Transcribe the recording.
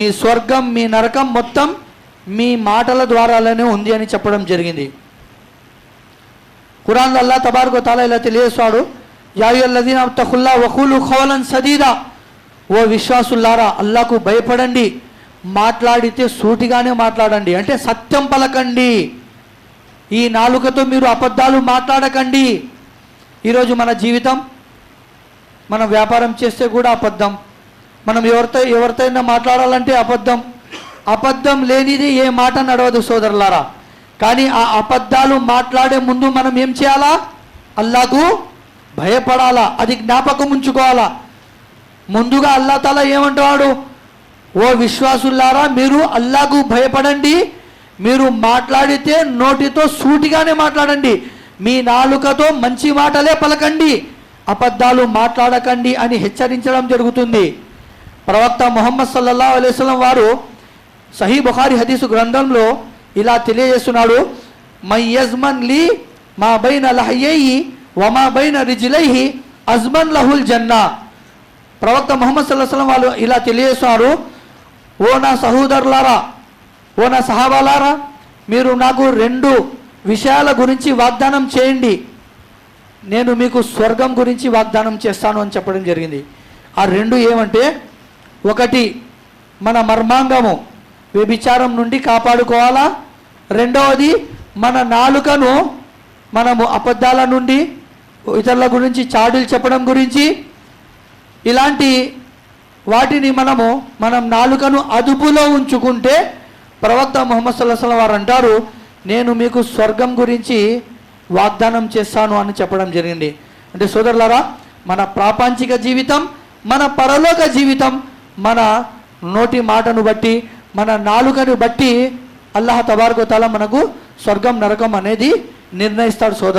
మీ స్వర్గం మీ నరకం మొత్తం మీ మాటల ద్వారానే ఉంది అని చెప్పడం జరిగింది. ఖురాన్ అల్లా తబార్కో తాలా ఇలా తెలియజేస్తాడు యాయుల్లదీన్ తహుల్లా వహూలు ఖోలన్ సదీదా. ఓ విశ్వాసుల్లారా అల్లాకు భయపడండి మాట్లాడితే సూటిగానే మాట్లాడండి అంటే సత్యం పలకండి. ఈ నాలుకతో మీరు అబద్ధాలు మాట్లాడకండి. ఈరోజు మన జీవితం మనం వ్యాపారం చేస్తే కూడా అబద్ధం. మనం ఎవరితో ఎవరితోనైనా మాట్లాడాలంటే అబద్ధం. అబద్ధం లేనిది ఏ మాట నడవదు సోదరులారా. కానీ ఆ అబద్ధాలు మాట్లాడే ముందు మనం ఏం చేయాలా? అల్లాకు భయపడాలా? అది జ్ఞాపకం ఉంచుకోవాలా? ముందుగా అల్లా తల ఏమంటాడు? ఓ విశ్వాసులారా మీరు అల్లాకు భయపడండి. మీరు మాట్లాడితే నోటితో సూటిగానే మాట్లాడండి. మీ నాలుకతో మంచి మాటలే పలకండి. అబద్ధాలు మాట్లాడకండి అని హెచ్చరించడం జరుగుతుంది. ప్రవక్త మొహమ్మద్ సల్లల్లా అలైస్లం వారు సహీ బుఖారి హదీసు గ్రంథంలో ఇలా తెలియజేస్తున్నాడు మై యజ్మన్ లీ మా బైన లహయ్యి వమా బైన రిజిలైహి అజ్మన్ లహుల్ జన్నా. ప్రవక్త మొహమ్మద్ సల్లాహం వాళ్ళు ఇలా తెలియజేస్తున్నారు ఓ నా సహోదరులారా ఓ నా సహాబాలారా మీరు నాకు రెండు విషయాల గురించి వాగ్దానం చేయండి. నేను మీకు స్వర్గం గురించి వాగ్దానం చేస్తాను అని చెప్పడం జరిగింది. ఆ రెండు ఏమంటే ఒకటి మన మర్మాంగము వ్యభిచారం నుండి కాపాడుకోవాలా? రెండవది మన నాలుకను మనము అబద్ధాల నుండి ఇతరుల గురించి చాడులు చెప్పడం గురించి ఇలాంటి వాటిని మనము మనం నాలుకను అదుపులో ఉంచుకుంటే ప్రవక్త ముహమ్మద్ సల్లాహం వారు అంటారు నేను మీకు స్వర్గం గురించి వాగ్దానం చేస్తాను అని చెప్పడం జరిగింది. అంటే సోదరులారా మన ప్రాపంచిక జీవితం మన పరలోక జీవితం మన నోటి మాటను బట్టి మన నాలుకను బట్టి అల్లాహ్ తబార్కోతాల మనకు స్వర్గం నరకం అనేది నిర్ణయిస్తాడు సోదరు.